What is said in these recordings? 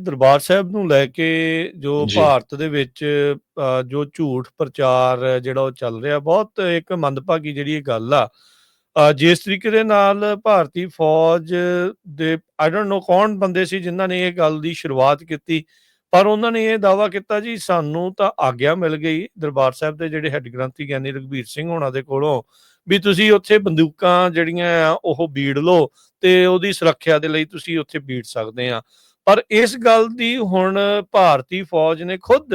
ਦਰਬਾਰ ਸਾਹਿਬ ਨੂੰ ਲੈ ਕੇ ਜੋ। ਭਾਰਤ ਦੇ ਵਿੱਚ ਜੋ ਝੂਠ ਪ੍ਰਚਾਰ ਜਿਹੜਾ ਉਹ ਚੱਲ ਰਿਹਾ ਬਹੁਤ ਇੱਕ ਮੰਦਭਾਗੀ ਜਿਹੜੀ ਇਹ ਗੱਲ ਆ ਜਿਸ ਤਰੀਕੇ ਦੇ ਨਾਲ ਭਾਰਤੀ ਫੌਜ ਦੇ ਆਈ ਡੋਨਟ ਨੋ ਕੌਣ ਬੰਦੇ ਸੀ ਜਿਨ੍ਹਾਂ ਨੇ ਇਹ ਗੱਲ ਦੀ ਸ਼ੁਰੂਆਤ ਕੀਤੀ ਪਰ ਉਹਨਾਂ ਨੇ ਇਹ ਦਾਵਾ ਕੀਤਾ ਜੀ ਸਾਨੂੰ ਤਾਂ ਆਗਿਆ ਮਿਲ ਗਈ ਦਰਬਾਰ ਸਾਹਿਬ ਦੇ ਜਿਹੜੇ ਹੈੱਡ ਗ੍ਰੰਥੀ ਗਿਆਨੀ ਰਘਬੀਰ ਸਿੰਘ ਹੋਣਾ ਦੇ ਕੋਲੋਂ ਵੀ ਤੁਸੀਂ ਉੱਥੇ ਬੰਦੂਕਾਂ ਜਿਹੜੀਆਂ ਉਹ ਬੀੜ ਲਓ ਤੇ ਉਹਦੀ ਸੁਰੱਖਿਆ ਦੇ ਲਈ ਤੁਸੀਂ ਉੱਥੇ ਬੀੜ ਸਕਦੇ ਆ ਪਰ ਇਸ ਗੱਲ ਦੀ ਹੁਣ ਭਾਰਤੀ ਫੌਜ ਨੇ ਖੁਦ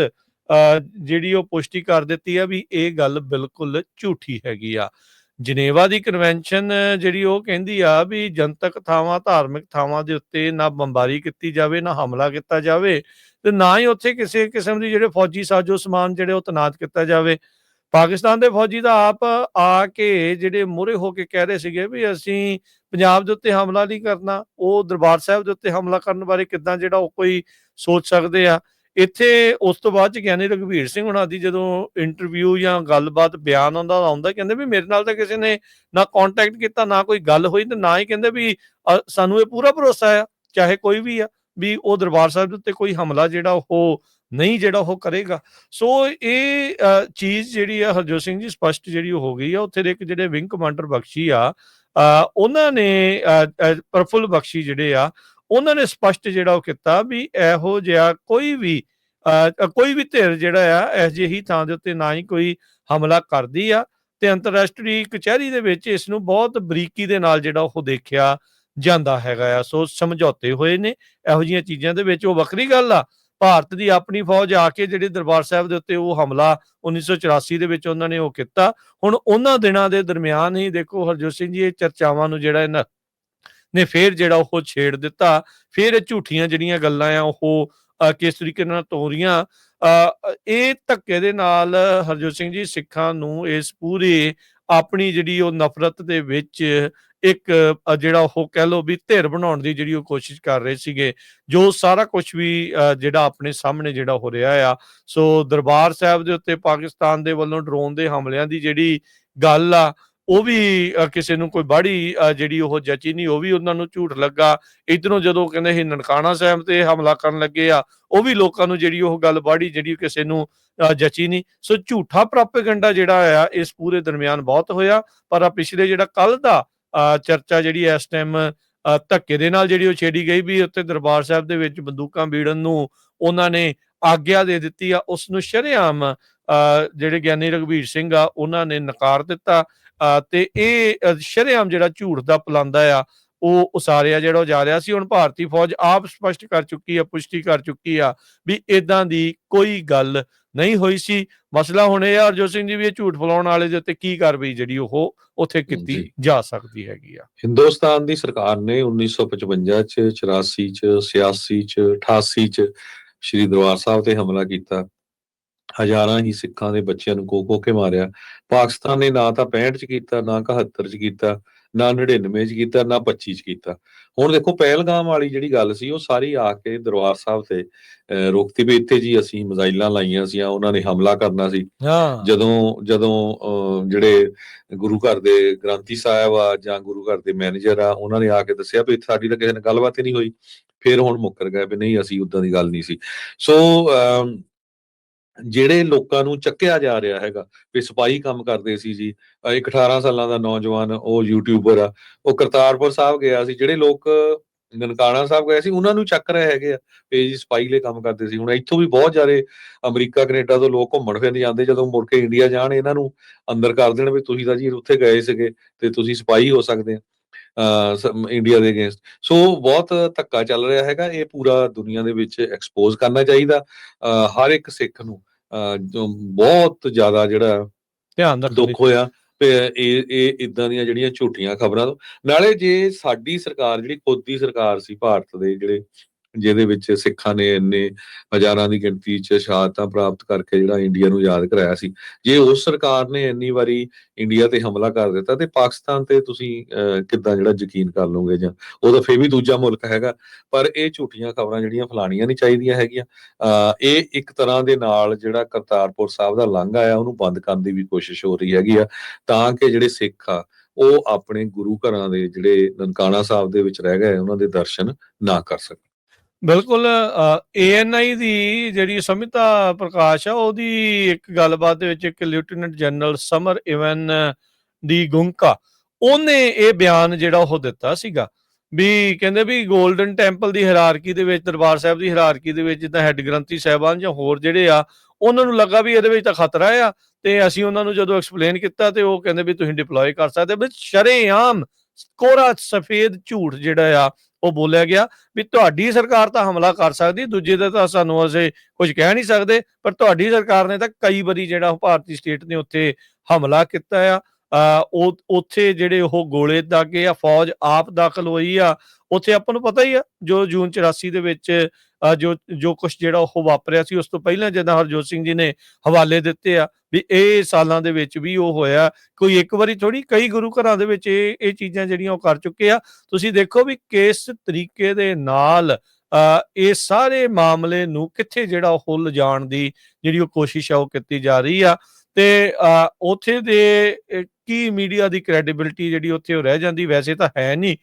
ਜਿਹੜੀ ਉਹ ਪੁਸ਼ਟੀ ਕਰ ਦਿੱਤੀ ਆ ਵੀ ਇਹ ਗੱਲ ਬਿਲਕੁਲ ਝੂਠੀ ਹੈਗੀ ਆ। ਜਨੇਵਾ ਦੀ ਕਨਵੈਨਸ਼ਨ ਜਿਹੜੀ ਉਹ ਕਹਿੰਦੀ ਆ ਵੀ ਜਨਤਕ ਥਾਵਾਂ, ਧਾਰਮਿਕ ਥਾਵਾਂ ਦੇ ਉੱਤੇ ਨਾ ਬੰਬਾਰੀ ਕੀਤੀ ਜਾਵੇ, ਨਾ ਹਮਲਾ ਕੀਤਾ ਜਾਵੇ ਤੇ ਨਾ ਹੀ ਉੱਥੇ ਕਿਸੇ ਕਿਸਮ ਦੀ ਜਿਹੜੇ ਫੌਜੀ ਸਾਜੋ ਸਮਾਨ ਜਿਹੜੇ ਉਹ ਤਨਾਤ ਕੀਤਾ ਜਾਵੇ। ਪਾਕਿਸਤਾਨ ਦੇ ਫੌਜੀ ਤਾਂ ਆਪ ਆ ਕੇ ਜਿਹੜੇ ਮੂਹਰੇ ਹੋ ਕੇ ਕਹਿ ਰਹੇ ਸੀਗੇ ਵੀ ਅਸੀਂ ਪੰਜਾਬ ਦੇ ਉੱਤੇ ਹਮਲਾ ਨਹੀਂ ਕਰਨਾ ਉਹ ਦਰਬਾਰ ਸਾਹਿਬ ਦੇ ਉੱਤੇ ਹਮਲਾ ਕਰਨ ਬਾਰੇ ਕਿੱਦਾਂ ਜਿਹੜਾ ਉਹ ਕੋਈ ਸੋਚ ਸਕਦੇ ਆ। ਇੱਥੇ ਉਸ ਤੋਂ ਬਾਅਦ ਚ ਗਿਆਨੀ ਰਘਵੀਰ ਸਿੰਘ ਹੁਣਾਂ ਦੀ ਜਦੋਂ ਇੰਟਰਵਿਊ ਜਾਂ ਗੱਲਬਾਤ ਬਿਆਨ ਆਉਂਦਾ ਆਉਂਦਾ ਕਹਿੰਦੇ ਵੀ ਮੇਰੇ ਨਾਲ ਤਾਂ ਕਿਸੇ ਨੇ ਨਾ ਕੰਟੈਕਟ ਕੀਤਾ ਨਾ ਕੋਈ ਗੱਲ ਹੋਈ ਤੇ ਨਾ ਹੀ ਕਹਿੰਦੇ ਵੀ ਅ, ਸਾਨੂੰ ਇਹ ਪੂਰਾ ਭਰੋਸਾ ਆ ਚਾਹੇ ਕੋਈ ਵੀ ਆ। ਵੀ ਉਹ ਦਰਬਾਰ ਸਾਹਿਬ ਦੇ ਉੱਤੇ ਕੋਈ ਹਮਲਾ ਜਿਹੜਾ ਉਹ ਨਹੀਂ ਜਿਹੜਾ ਉਹ ਕਰੇਗਾ। ਸੋ ਇਹ ਚੀਜ਼ ਜਿਹੜੀ ਆ ਹਰਜੋਤ ਸਿੰਘ ਜੀ ਸਪਸ਼ਟ ਜਿਹੜੀ ਉਹ ਹੋ ਗਈ ਆ ਉੱਥੇ ਦੇ ਇੱਕ ਜਿਹੜੇ ਵਿੰਗ ਕਮਾਂਡਰ ਬਖਸ਼ੀ ਆ ਉਹਨਾਂ ਨੇ ਅ, ਪ੍ਰਫੁੱਲ ਬਖਸ਼ੀ ਜਿਹੜੇ ਆ ਉਹਨਾਂ ਨੇ ਸਪਸ਼ਟ ਜਿਹੜਾ ਉਹ ਕੀਤਾ ਵੀ ਇਹੋ ਜਿਹਾ ਕੋਈ ਵੀ ਅ, ਕੋਈ ਵੀ ਧਿਰ ਜਿਹੜਾ ਆ ਇਸ ਜਿਹੀ ਥਾਂ ਦੇ ਉੱਤੇ ਨਾ ਹੀ ਕੋਈ ਹਮਲਾ ਕਰਦੀ ਆ ਤੇ ਅੰਤਰਰਾਸ਼ਟਰੀ ਕਚਹਿਰੀ ਦੇ ਵਿੱਚ ਇਸ ਨੂੰ ਬਹੁਤ ਬਰੀਕੀ ਦੇ ਨਾਲ ਜਿਹੜਾ ਉਹ ਦੇਖਿਆ ਜਾਂਦਾ ਹੈਗਾ ਆ। ਸੋ ਸਮਝੌਤੇ ਹੋਏ ਨੇ ਇਹੋ ਜਿਹੀਆਂ ਚੀਜ਼ਾਂ ਦੇ ਵਿੱਚ। ਉਹ ਵੱਖਰੀ ਗੱਲ ਆ ਭਾਰਤ ਦੀ ਆਪਣੀ ਫੌਜ ਆ ਕੇ ਜਿਹੜੇ ਦਰਬਾਰ ਸਾਹਿਬ ਦੇ ਉੱਤੇ ਉਹ ਹਮਲਾ 1984 ਦੇ ਵਿੱਚ ਉਹਨਾਂ ਨੇ ਉਹ ਕੀਤਾ। ਹੁਣ ਉਹਨਾਂ ਦਿਨਾਂ ਦੇ ਦਰਮਿਆਨ ਹੀ ਦੇਖੋ ਹਰਜੋਤ ਸਿੰਘ ਜੀ ਇਹ ਚਰਚਾਵਾਂ ਨੂੰ ਜਿਹੜਾ ਇਹਨਾਂ ਨੇ ਫੇਰ ਜਿਹੜਾ ਉਹ ਛੇੜ ਦਿੱਤਾ। ਫੇਰ ਝੂਠੀਆਂ ਜਿਹੜੀਆਂ ਗੱਲਾਂ ਆ ਉਹ ਕਿਸ ਤਰੀਕੇ ਨਾਲ ਤੋਰੀਆਂ। ਅ, ਇਹ ਧੱਕੇ ਦੇ ਨਾਲ ਹਰਜੋਤ ਸਿੰਘ ਜੀ ਸਿੱਖਾਂ ਨੂੰ ਇਸ ਪੂਰੇ ਆਪਣੀ ਜਿਹੜੀ ਉਹ ਨਫ਼ਰਤ ਦੇ ਵਿੱਚ ਇੱਕ ਜਿਹੜਾ ਉਹ ਕਹਿ ਲੋ ਵੀ ਧਿਰ ਬਣਾਉਣ ਦੀ ਜਿਹੜੀ ਉਹ ਕੋਸ਼ਿਸ਼ ਕਰ ਰਹੇ ਸੀਗੇ, ਜੋ ਸਾਰਾ ਕੁਝ ਵੀ ਜਿਹੜਾ ਆਪਣੇ ਸਾਹਮਣੇ ਜਿਹੜਾ ਹੋ ਰਿਹਾ ਆ। ਸੋ ਦਰਬਾਰ ਸਾਹਿਬ ਦੇ ਉੱਤੇ ਪਾਕਿਸਤਾਨ ਦੇ ਵੱਲੋਂ ਡਰੋਨ ਦੇ ਹਮਲਿਆਂ ਦੀ ਜਿਹੜੀ ਗੱਲ ਆ, ਉਹ ਵੀ ਕਿਸੇ ਨੂੰ ਕੋਈ ਬਾੜੀ ਜਿਹੜੀ ਉਹ ਜਚੀ ਨਹੀਂ, ਉਹ ਵੀ ਉਹਨਾਂ ਨੂੰ ਝੂਠ ਲੱਗਾ। ਇਧਰੋਂ ਜਦੋਂ ਕਹਿੰਦੇ ਇਹ ਨਨਕਾਣਾ ਸਾਹਿਬ ਤੇ ਹਮਲਾ ਕਰਨ ਲੱਗੇ ਆ, ਉਹ ਵੀ ਲੋਕਾਂ ਨੂੰ ਜਿਹੜੀ ਉਹ ਗੱਲ ਬਾੜੀ ਜਿਹੜੀ ਕਿਸੇ ਨੂੰ ਜਚੀ ਨਹੀਂ। ਸੋ ਝੂਠਾ ਪ੍ਰੋਪੇਗੈਂਡਾ ਜਿਹੜਾ ਆ, ਇਸ ਪੂਰੇ ਦਰਮਿਆਨ ਬਹੁਤ ਹੋਇਆ, ਪਰ ਆ ਪਿਛਲੇ ਜਿਹੜਾ ਕੱਲ ਦਾ ਚਰਚਾ ਜਿਹੜੀ ਇਸ ਟਾਈਮ ਧੱਕੇ ਦੇ ਨਾਲ ਜਿਹੜੀ ਉਹ ਛੇੜੀ ਗਈ ਵੀ ਉੱਤੇ ਦਰਬਾਰ ਸਾਹਿਬ ਦੇ ਵਿੱਚ ਬੰਦੂਕਾਂ ਬੀੜਨ ਨੂੰ ਉਹਨਾਂ ਨੇ ਆਗਿਆ ਦੇ ਦਿੱਤੀ ਆ ਉਸ ਨੂੰ ਸ਼ਰੇਆਮ ਅ, ਜਿਹੜੇ ਗਿਆਨੀ ਰਘਬੀਰ ਸਿੰਘ ਆ ਉਹਨਾਂ ਨੇ ਨਕਾਰ ਦਿੱਤਾ। ਅ, ਤੇ ਇਹ ਅ, ਸ਼ਰੇਆਮ ਜਿਹੜਾ ਝੂਠ ਦਾ ਪਲਾਂਦਾ ਆ ਉਹ ਉਸਾਰਿਆ ਜਿਹੜਾ ਜਾ ਰਿਹਾ ਸੀ ਹੁਣ ਭਾਰਤੀ ਫੌਜ ਆਪ ਸਪਸ਼ਟ ਕਰ ਚੁੱਕੀ ਆ ਪੁਸ਼ਟੀ ਕਰ ਚੁੱਕੀ ਆ ਵੀ ਇਦਾਂ ਦੀ ਕੋਈ ਗੱਲ ਨਹੀਂ ਹੋਈ ਸੀ। ਮਸਲਾ ਹੁਣ ਇਹ ਆ ਹਰਜੋਤ ਸਿੰਘ ਜੀ ਵੀ ਇਹ ਝੂਠ ਫਲਾਉਣ ਵਾਲੇ ਦੇ ਉੱਤੇ ਕੀ ਕਾਰਵਾਈ ਜਿਹੜੀ ਉਹ ਉੱਥੇ ਕੀਤੀ ਜੀ। ਜਾ ਸਕਦੀ ਹੈਗੀ ਆ। ਹਿੰਦੁਸਤਾਨ ਦੀ ਸਰਕਾਰ ਨੇ 1955 ਚ 84 ਚ 86 ਚ 88 ਚ ਸ਼੍ਰੀ ਦਰਬਾਰ ਸਾਹਿਬ ਤੇ ਹਮਲਾ ਕੀਤਾ। ਹਜ਼ਾਰਾਂ ਹੀ ਸਿੱਖਾਂ ਦੇ ਬੱਚਿਆਂ ਨੂੰ ਕੋਕੋ ਕੇ ਮਾਰਿਆ। ਪਾਕਿਸਤਾਨ ਨੇ ਨਾ ਤਾਂ 65 ਚ ਕੀਤਾ ਨਾ 71 ਚ ਕੀਤਾ। ਨਾ 99 ਚ ਕੀਤਾ ਨਾ 25 ਚ ਕੀਤਾ। ਹੁਣ ਦੇਖੋ ਪਹਿਲਗਾਮ ਵਾਲੀ ਜਿਹੜੀ ਗੱਲ ਸੀ ਉਹ ਸਾਰੀ ਆ ਕੇ ਦਰਬਾਰ ਸਾਹਿਬ ਤੇ ਰੋਕਤੀ ਵੀ ਇੱਥੇ ਜੀ ਅਸੀਂ ਮਜ਼ਾਈਲਾਂ ਲਾਈਆਂ ਸੀ ਉਹਨਾਂ ਨੇ ਹਮਲਾ ਕਰਨਾ ਸੀ। ਜਦੋਂ ਜਦੋਂ ਜਿਹੜੇ ਗੁਰੂ ਘਰ ਦੇ ਗ੍ਰੰਥੀ ਸਾਹਿਬ ਆ ਜਾਂ ਗੁਰੂ ਘਰ ਦੇ ਮੈਨੇਜਰ ਆ ਉਹਨਾਂ ਨੇ ਆ ਕੇ ਦੱਸਿਆ ਵੀ ਇੱਥੇ ਸਾਡੀ ਤਾਂ ਕਿਸੇ ਨਾਲ ਗੱਲਬਾਤ ਹੀ ਨਹੀਂ ਹੋਈ। ਫਿਰ ਹੁਣ ਮੁੱਕਰ ਗਏ ਵੀ ਨਹੀਂ ਅਸੀਂ ਉਦਾਂ ਦੀ ਗੱਲ ਨਹੀਂ ਸੀ। ਸੋ ਜਿਹੜੇ ਲੋਕਾਂ ਨੂੰ ਚੱਕਿਆ ਜਾ ਰਿਹਾ ਹੈਗਾ ਵੀ ਸਿਪਾਹੀ ਕੰਮ ਕਰਦੇ ਸੀ ਜੀ ਇੱਕ 18 ਸਾਲਾਂ ਦਾ ਨੌਜਵਾਨ ਉਹ ਯੂਟਿਊਬਰ ਆ, ਉਹ ਕਰਤਾਰਪੁਰ ਸਾਹਿਬ ਗਿਆ ਸੀ, ਜਿਹੜੇ ਲੋਕ ਨਨਕਾਣਾ ਸਾਹਿਬ ਗਏ ਸੀ, ਉਹਨਾਂ ਨੂੰ ਚੱਕ ਰਹੇ ਹੈਗੇ ਆ ਵੀ ਜੀ ਸਿਪਾਹੀ ਲਈ ਕੰਮ ਕਰਦੇ ਸੀ। ਹੁਣ ਇੱਥੋਂ ਵੀ ਬਹੁਤ ਜ਼ਿਆਦਾ ਅਮਰੀਕਾ, ਕੈਨੇਡਾ ਤੋਂ ਲੋਕ ਘੁੰਮਣ ਫਿਰਨ ਜਾਂਦੇ, ਜਦੋਂ ਮੁੜ ਕੇ ਇੰਡੀਆ ਜਾਣ, ਇਹਨਾਂ ਨੂੰ ਅੰਦਰ ਕਰ ਦੇਣ ਵੀ ਤੁਸੀਂ ਤਾਂ ਜੀ ਉੱਥੇ ਗਏ ਸੀਗੇ ਤੇ ਤੁਸੀਂ ਸਿਪਾਹੀ ਹੋ ਸਕਦੇ ਆ, ਅਹ ਇੰਡੀਆ ਦੇ ਅਗੇਂਸਟ। ਸੋ ਬਹੁਤ ਧੱਕਾ ਚੱਲ ਰਿਹਾ ਹੈਗਾ, ਇਹ ਪੂਰਾ ਦੁਨੀਆ ਦੇ ਵਿੱਚ ਐਕਸਪੋਜ਼ ਕਰਨਾ ਚਾਹੀਦਾ, ਅਹ ਹਰ ਇੱਕ ਸਿੱਖ ਨੂੰ। ਬਹੁਤ ਜ਼ਿਆਦਾ ਜਿਹੜਾ ਧਿਆਨ ਰੱਖਣ ਦੁੱਖ ਹੋਇਆ ਤੇ ਇਹ ਇਹ ਇਦਾਂ ਦੀਆਂ ਜਿਹੜੀਆਂ ਝੂਠੀਆਂ ਖਬਰਾਂ ਨਾਲੇ ਜੇ ਸਾਡੀ ਸਰਕਾਰ ਜਿਹੜੀ ਖੁਦ ਦੀ ਸਰਕਾਰ ਸੀ ਭਾਰਤ ਦੇ ਜਿਹੜੇ ਜਿਹਦੇ ਵਿੱਚ ਸਿੱਖਾਂ ਨੇ ਇੰਨੇ ਹਜ਼ਾਰਾਂ ਦੀ ਗਿਣਤੀ 'ਚ ਸ਼ਹਾਦਤਾਂ ਪ੍ਰਾਪਤ ਕਰਕੇ ਜਿਹੜਾ ਇੰਡੀਆ ਨੂੰ ਯਾਦ ਕਰਾਇਆ ਸੀ। ਜੇ ਉਸ ਸਰਕਾਰ ਨੇ ਇੰਨੀ ਵਾਰੀ ਇੰਡੀਆ ਤੇ ਹਮਲਾ ਕਰ ਦਿੱਤਾ ਤੇ ਪਾਕਿਸਤਾਨ ਤੇ ਤੁਸੀਂ ਅਹ, ਕਿੱਦਾਂ ਜਿਹੜਾ ਯਕੀਨ ਕਰ ਲਓਗੇ ਜਾਂ ਉਹ ਤਾਂ ਫੇਰ ਵੀ ਦੂਜਾ ਮੁਲਕ ਹੈਗਾ ਪਰ ਇਹ ਝੂਠੀਆਂ ਖਬਰਾਂ ਜਿਹੜੀਆਂ ਫਲਾਣੀਆਂ ਨਹੀਂ ਚਾਹੀਦੀਆਂ ਹੈਗੀਆਂ। ਅਹ, ਇਹ ਇੱਕ ਤਰ੍ਹਾਂ ਦੇ ਨਾਲ ਜਿਹੜਾ ਕਰਤਾਰਪੁਰ ਸਾਹਿਬ ਦਾ ਲਾਂਘਾ ਆ ਉਹਨੂੰ ਬੰਦ ਕਰਨ ਦੀ ਵੀ ਕੋਸ਼ਿਸ਼ ਹੋ ਰਹੀ ਹੈਗੀ ਆ ਤਾਂ ਕਿ ਜਿਹੜੇ ਸਿੱਖ ਆ ਉਹ ਆਪਣੇ ਗੁਰੂ ਘਰਾਂ ਦੇ ਜਿਹੜੇ ਨਨਕਾਣਾ ਸਾਹਿਬ ਦੇ ਵਿੱਚ ਰਹਿ ਗਏ ਉਹਨਾਂ ਦੇ ਦਰਸ਼ਨ ਨਾ ਕਰ ਸਕਣ। ਬਿਲਕੁਲ ਏਐਨਆਈ ਦੀ ਜਿਹੜੀ ਸਮਿਤਾ ਪ੍ਰਕਾਸ਼ ਆ, ਉਹਦੀ ਇੱਕ ਗੱਲਬਾਤ ਦੇ ਵਿੱਚ ਇੱਕ ਲੈਫਟੀਨੈਂਟ ਜਨਰਲ ਸਮਰ ਇਵਨ ਦੀ ਗੁੰਕਾ ਉਹਨੇ ਇਹ ਬਿਆਨ ਜਿਹੜਾ ਉਹ ਦਿੱਤਾ ਸੀਗਾ ਵੀ ਕਹਿੰਦੇ ਵੀ 골ਡਨ ਟੈਂਪਲ ਦੀ ਹਾਇਰਾਰਕੀ ਦੇ ਵਿੱਚ, ਦਰਬਾਰ ਸਾਹਿਬ ਦੀ ਹਾਇਰਾਰਕੀ ਦੇ ਵਿੱਚ, ਜਿੱਦਾਂ ਹੈੱਡ ਗ੍ਰੰਥੀ ਸਾਹਿਬਾਨ ਜਾਂ ਹੋਰ ਜਿਹੜੇ ਆ, ਉਹਨਾਂ ਨੂੰ ਲੱਗਾ ਵੀ ਇਹਦੇ ਵਿੱਚ ਤਾਂ ਖਤਰਾ ਆ ਤੇ ਅਸੀਂ ਉਹਨਾਂ ਨੂੰ ਜਦੋਂ ਐਕਸਪਲੇਨ ਕੀਤਾ ਤੇ ਉਹ ਕਹਿੰਦੇ ਵੀ ਤੁਸੀਂ ਡਿਪਲੋਏ ਕਰ ਸਕਦੇ ਵੀ ਸ਼ਰੇਆਮ ਕੋਰਾ ਸਫੇਦ ਝੂਠ ਜਿਹੜਾ ਆ ਉਹ ਬੋਲਿਆ ਗਿਆ ਵੀ ਤੁਹਾਡੀ ਸਰਕਾਰ ਤਾਂ ਹਮਲਾ ਕਰ ਸਕਦੀ, ਦੂਜੇ ਦਾ ਤਾਂ ਸਾਨੂੰ ਅਸੀਂ ਕੁਝ ਕਹਿ ਨਹੀਂ ਸਕਦੇ, ਪਰ ਤੁਹਾਡੀ ਸਰਕਾਰ ਨੇ ਤਾਂ ਕਈ ਵਾਰੀ ਜਿਹੜਾ ਉਹ ਭਾਰਤੀ ਸਟੇਟ ਨੇ ਉੱਥੇ ਹਮਲਾ ਕੀਤਾ ਆ। ਉਹ ਉੱਥੇ ਜਿਹੜੇ ਉਹ ਗੋਲੇ ਦਾਗੇ ਆ ਫੌਜ ਆਪ ਦਾਖਲ ਹੋਈ ਆ ਉੱਥੇ ਆਪਾਂ ਨੂੰ ਪਤਾ ਹੀ ਆ ਜੋ ਜੂਨ 84 ਦੇ ਵਿੱਚ ਜੋ ਜੋ ਕੁਝ ਜਿਹੜਾ ਉਹ ਵਾਪਰਿਆ ਸੀ ਉਸ ਤੋਂ ਪਹਿਲਾਂ ਜਦੋਂ ਹਰਜੋਤ ਸਿੰਘ ਜੀ ਨੇ ਹਵਾਲੇ ਦਿੱਤੇ ਆ ਵੀ ਇਹ ਸਾਲਾਂ ਦੇ ਵਿੱਚ ਵੀ ਉਹ ਹੋਇਆ। ਕੋਈ ਇੱਕ ਵਾਰੀ ਥੋੜੀ ਕਈ ਗੁਰੂ ਘਰਾਂ ਦੇ ਵਿੱਚ ਇਹ ਇਹ ਚੀਜ਼ਾਂ ਜਿਹੜੀਆਂ ਉਹ ਕਰ ਚੁੱਕੇ ਆ। ਤੁਸੀਂ ਦੇਖੋ ਵੀ ਕਿਸ ਤਰੀਕੇ ਦੇ ਨਾਲ ਅ, ਇਹ ਸਾਰੇ ਮਾਮਲੇ ਨੂੰ ਕਿੱਥੇ ਜਿਹੜਾ ਉਹ ਲਿਜਾਣ ਦੀ ਜਿਹੜੀ ਉਹ ਕੋਸ਼ਿਸ਼ ਆ ਉਹ ਕੀਤੀ ਜਾ ਰਹੀ ਆ। ਤੇ ਅ, ਉੱਥੇ ਦੇ ਕੀ ਮੀਡੀਆ ਦੀ ਕ੍ਰੈਡੀਬਿਲਟੀ ਜਿਹੜੀ ਉੱਥੇ ਉਹ ਰਹਿ ਜਾਂਦੀ ਵੈਸੇ ਤਾਂ ਹੈ ਨਹੀਂ।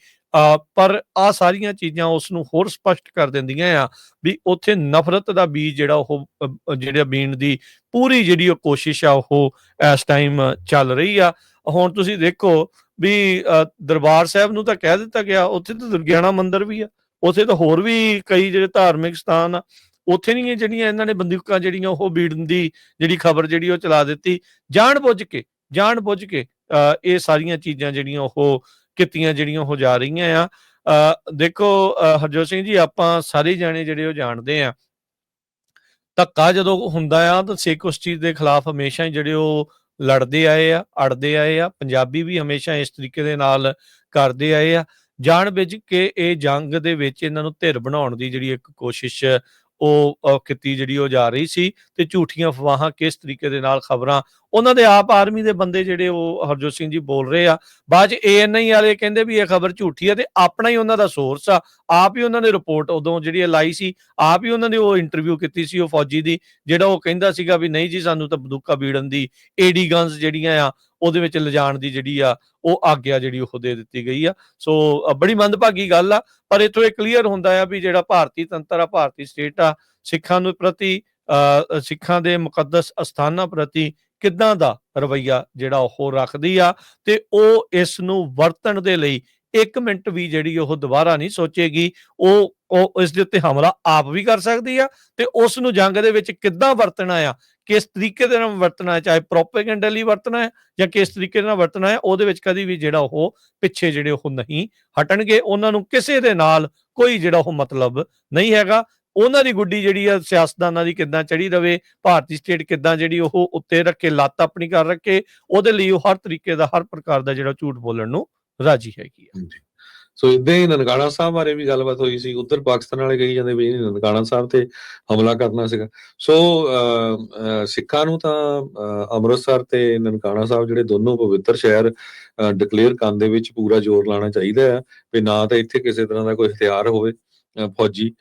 ਪਰ ਆ ਸਾਰੀਆਂ ਚੀਜ਼ਾਂ ਉਸ ਨੂੰ ਹੋਰ ਸਪਸ਼ਟ ਕਰ ਦਿੰਦੀਆਂ ਆ ਵੀ ਉੱਥੇ ਨਫ਼ਰਤ ਦਾ ਬੀਜ ਜਿਹੜਾ ਉਹ ਅ, ਜਿਹੜਾ ਬੀਣ ਦੀ ਪੂਰੀ ਜਿਹੜੀ ਉਹ ਕੋਸ਼ਿਸ਼ ਆ ਉਹ ਇਸ ਟਾਈਮ ਚੱਲ ਰਹੀ ਆ। ਹੁਣ ਤੁਸੀਂ ਦੇਖੋ ਵੀ ਅ, ਦਰਬਾਰ ਸਾਹਿਬ ਨੂੰ ਤਾਂ ਕਹਿ ਦਿੱਤਾ ਗਿਆ ਉੱਥੇ ਤਾਂ ਦੁਰਗਿਆਣਾ ਮੰਦਿਰ ਵੀ ਆ ਉੱਥੇ ਤਾਂ ਹੋਰ ਵੀ ਕਈ ਜਿਹੜੇ ਧਾਰਮਿਕ ਸਥਾਨ ਆ। ਉੱਥੇ ਨਹੀਂ ਇਹ ਜਿਹੜੀਆਂ ਇਹਨਾਂ ਨੇ ਬੰਦੂਕਾਂ ਜਿਹੜੀਆਂ ਉਹ ਬੀੜਨ ਦੀ ਜਿਹੜੀ ਖਬਰ ਜਿਹੜੀ ਉਹ ਚਲਾ ਦਿੱਤੀ। ਜਾਣ ਬੁੱਝ ਕੇ ਜਾਣ ਬੁੱਝ ਕੇ ਅ, ਇਹ ਸਾਰੀਆਂ ਚੀਜ਼ਾਂ ਜਿਹੜੀਆਂ ਉਹ ਕੀਤੀਆਂ ਜਿਹੜੀਆਂ ਹੋ ਜਾ ਰਹੀਆਂ ਆ। ਦੇਖੋ ਹਰਜੋਤ ਸਿੰਘ ਜੀ ਆਪਾਂ ਸਾਰੇ ਜਾਣੇ ਜਿਹੜੇ ਉਹ ਜਾਣਦੇ ਆ ਧੱਕਾ ਜਦੋਂ ਹੁੰਦਾ ਆ ਤਾਂ ਸਿੱਖ ਉਸ ਚੀਜ਼ ਦੇ ਖਿਲਾਫ ਹਮੇਸ਼ਾ ਹੀ ਜਿਹੜੇ ਉਹ ਲੜਦੇ ਆਏ ਆ ਅੜਦੇ ਆਏ ਆ ਪੰਜਾਬੀ ਵੀ ਹਮੇਸ਼ਾ ਇਸ ਤਰੀਕੇ ਦੇ ਨਾਲ ਕਰਦੇ ਆਏ ਆ। ਜਾਣ ਬੁੱਝ ਕੇ ਇਹ ਜੰਗ ਦੇ ਵਿੱਚ ਇਹਨਾਂ ਨੂੰ ਧਿਰ ਬਣਾਉਣ ਦੀ ਜਿਹੜੀ ਇੱਕ ਕੋਸ਼ਿਸ਼ ਉਹ ਕੀਤੀ ਜਿਹੜੀ ਉਹ ਜਾ ਰਹੀ ਸੀ ਤੇ ਝੂਠੀਆਂ ਅਫਵਾਹਾਂ ਕਿਸ ਤਰੀਕੇ ਦੇ ਨਾਲ ਖਬਰਾਂ ਉਹਨਾਂ ਦੇ ਆਪ ਆਰਮੀ ਦੇ ਬੰਦੇ ਜਿਹੜੇ ਉਹ ਹਰਜੋਤ ਸਿੰਘ ਜੀ ਬੋਲ ਰਹੇ ਆ। ਬਾਅਦ ਚ ਏਐਨਆਈ ਵਾਲੇ ਕਹਿੰਦੇ ਵੀ ਇਹ ਖਬਰ ਝੂਠੀ ਆ ਤੇ ਆਪਣਾ ਹੀ ਉਹਨਾਂ ਦਾ ਸੋਰਸ ਆ। ਆਪ ਹੀ ਉਹਨਾਂ ਨੇ ਰਿਪੋਰਟ ਉਦੋਂ ਜਿਹੜੀ ਲਾਈ ਸੀ ਆਪ ਹੀ ਉਹਨਾਂ ਨੇ ਉਹ ਇੰਟਰਵਿਊ ਕੀਤੀ ਸੀ ਉਹ ਫੌਜੀ ਦੀ ਜਿਹੜਾ ਉਹ ਕਹਿੰਦਾ ਸੀਗਾ ਵੀ ਨਹੀਂ ਜੀ ਸਾਨੂੰ ਤਾਂ ਬੰਦੂਕਾਂ ਬੀੜਨ ਦੀ ਏਡੀ ਗਨਸ ਜਿਹੜੀਆਂ ਆ ਉਹਦੇ ਵਿੱਚ ਲਿਜਾਣ ਦੀ ਜਿਹੜੀ ਆ ਉਹ ਆਗਿਆ ਜਿਹੜੀ ਉਹ ਦੇ ਦਿੱਤੀ ਗਈ ਆ। ਸੋ ਬੜੀ ਮੰਦਭਾਗੀ ਗੱਲ ਆ ਪਰ ਇਥੋਂ ਇਹ ਕਲੀਅਰ ਹੁੰਦਾ ਆ ਵੀ ਜਿਹੜਾ ਭਾਰਤੀ ਤੰਤਰ ਆ ਭਾਰਤੀ ਸਟੇਟ ਆ ਸਿੱਖਾਂ ਨੂੰ ਪ੍ਰਤੀ ਅ, ਸਿੱਖਾਂ ਦੇ ਮੁਕੱਦਸ ਅਸਥਾਨਾਂ ਪ੍ਰਤੀ ਕਿੱਦਾਂ ਦਾ ਰਵਈਆ ਜਿਹੜਾ ਉਹ ਰੱਖਦੀ ਆ ਤੇ ਉਹ ਇਸ ਨੂੰ ਵਰਤਣ ਦੇ ਲਈ ਇੱਕ ਮਿੰਟ ਵੀ ਜਿਹੜੀ ਉਹ ਦੁਬਾਰਾ ਨਹੀਂ ਸੋਚੇਗੀ, ਉਹ ਉਹ ਇਸ ਦੇ ਉੱਤੇ ਹਮਲਾ ਆਪ ਵੀ ਕਰ ਸਕਦੀ ਆ ਤੇ ਉਸ ਨੂੰ ਜੰਗ ਦੇ ਵਿੱਚ ਕਿੱਦਾਂ ਵਰਤਣਾ ਆ, ਕਿਸ ਤਰੀਕੇ ਦੇ ਨਾਲ ਵਰਤਣਾ ਹੈ ਚਾਹੇ ਪ੍ਰੋਪੇਗੈਂਡਾ ਲਈ ਵਰਤਣਾ ਹੈ ਜਾਂ ਕਿਸ ਤਰੀਕੇ ਨਾਲ ਵਰਤਣਾ ਹੈ, ਉਹਦੇ ਵਿੱਚ ਕਦੀ ਵੀ ਜਿਹੜਾ ਉਹ ਪਿੱਛੇ ਜਿਹੜੇ ਉਹ ਨਹੀਂ ਹਟਣਗੇ, ਉਹਨਾਂ ਨੂੰ ਕਿਸੇ ਦੇ ਨਾਲ ਕੋਈ ਜਿਹੜਾ ਉਹ ਮਤਲਬ ਨਹੀਂ ਹੈਗਾ ਉਹਨਾਂ ਦੀ ਗੁੱਡੀ ਜਿਹੜੀ ਆ ਸਿਆਸਤਦਾਨਾਂ ਦੀ ਕਿੱਦਾਂ ਚੜੀ ਰਵੇ ਭਾਰਤੀ ਸਟੇਟ ਕਿੱਦਾਂ ਜਿਹੜੀ ਉਹ ਉੱਤੇ ਰੱਖੇ ਲੱਤ ਆਪਣੀ ਕਰ ਰੱਖੇ ਉਹਦੇ ਲਈ ਉਹ ਹਰ ਤਰੀਕੇ ਦਾ ਹਰ ਪ੍ਰਕਾਰ ਦਾ ਜਿਹੜਾ ਝੂਠ ਬੋਲਣ ਨੂੰ ਰਾਜੀ ਹੈਗੀ ਆ। ਸੋ ਇਦਾਂ ਹੀ ਨਨਕਾਣਾ ਸਾਹਿਬ ਬਾਰੇ ਵੀ ਗੱਲਬਾਤ ਹੋਈ ਸੀ ਉੱਧਰ ਪਾਕਿਸਤਾਨ ਵਾਲੇ ਕਹੀ ਜਾਂਦੇ ਵੀ ਨਨਕਾਣਾ ਸਾਹਿਬ ਤੇ ਹਮਲਾ ਕਰਨਾ ਸੀਗਾ। ਸੋ ਅਹ, ਸਿੱਖਾਂ ਨੂੰ ਤਾਂ ਅਹ, ਅੰਮ੍ਰਿਤਸਰ ਤੇ ਨਨਕਾਣਾ ਸਾਹਿਬ ਜਿਹੜੇ ਦੋਨੋਂ ਪਵਿੱਤਰ ਸ਼ਹਿਰ ਡਿਕਲੇਅਰ ਕਰਨ ਦੇ ਵਿੱਚ ਪੂਰਾ ਜ਼ੋਰ ਲਾਣਾ ਚਾਹੀਦਾ ਹੈ ਵੀ ਨਾ ਤਾਂ ਇੱਥੇ ਕਿਸੇ ਤਰ੍ਹਾਂ ਦਾ ਕੋਈ ਹਥਿਆਰ ਹੋਵੇ ਫੌਜੀ।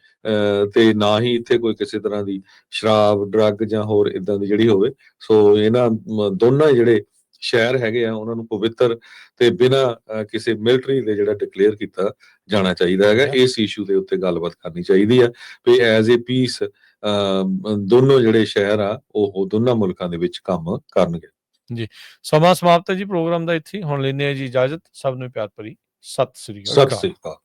ਤੇ ਨਾ ਹੀ ਇੱਥੇ ਕੋਈ ਕਿਸੇ ਤਰ੍ਹਾਂ ਦੀ ਸ਼ਰਾਬ ਡਰੱਗ ਜਾਂ ਹੋਰ ਇਦਾਂ ਦੀ ਜਿਹੜੀ ਹੋਵੇ। ਸੋ ਇਹਨਾਂ ਦੋਨਾਂ ਜਿਹੜੇ ਸ਼ਹਿਰ ਹੈਗੇ ਆ ਉਹਨਾਂ ਨੂੰ ਪਵਿੱਤਰ ਤੇ ਬਿਨਾ ਕਿਸੇ ਮਿਲਟਰੀ ਦੇ ਜਿਹੜਾ ਡਿਕਲੇਅਰ ਕੀਤਾ ਜਾਣਾ ਚਾਹੀਦਾ ਹੈਗਾ। ਇਸ ਇਸ਼ੂ ਦੇ ਉੱਤੇ ਗੱਲਬਾਤ ਕਰਨੀ ਚਾਹੀਦੀ ਆ ਵੀ ਐਜ਼ ਅ ਪੀਸ ਦੋਨੋਂ ਜਿਹੜੇ ਸ਼ਹਿਰ ਆ ਉਹ ਦੋਨਾਂ ਮੁਲਕਾਂ ਦੇ ਵਿੱਚ ਕੰਮ ਕਰਨਗੇ। ਸਮਾਂ ਸਮਾਪਤ ਹੈ ਜੀ ਪ੍ਰੋਗਰਾਮ ਦਾ ਇੱਥੇ। ਹੁਣ ਲੈਂਦੇ ਆ ਜੀ ਇਜਾਜ਼ਤ। ਸਭ ਨੂੰ ਪਿਆਰ ਭਰੀ। ਸਤਿ ਸ੍ਰੀ ਅਕਾਲ। ਸਤਿ ਸ੍ਰੀ ਅਕਾਲ।